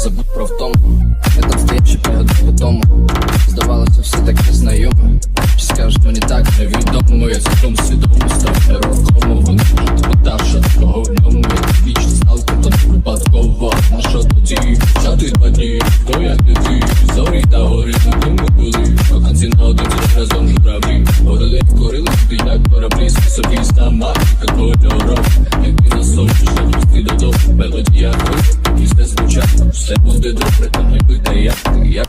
забудь про втому. Ми так стоячи погоди по тому Здавалося, все так незнайомо Чи скажеш мені так невідомо. Я цілком свідомо став нерухомо. Вони відмотавши такого дому Я вічно став тут випадково. На що тоді? Що ти два дні? Хто як не ти? Зорі та горі на тому були. А кінці на один разом журавлі. Горили, курили, ти як кораблі. Собі сама, як кольором. Все буде добре, то не питай, як як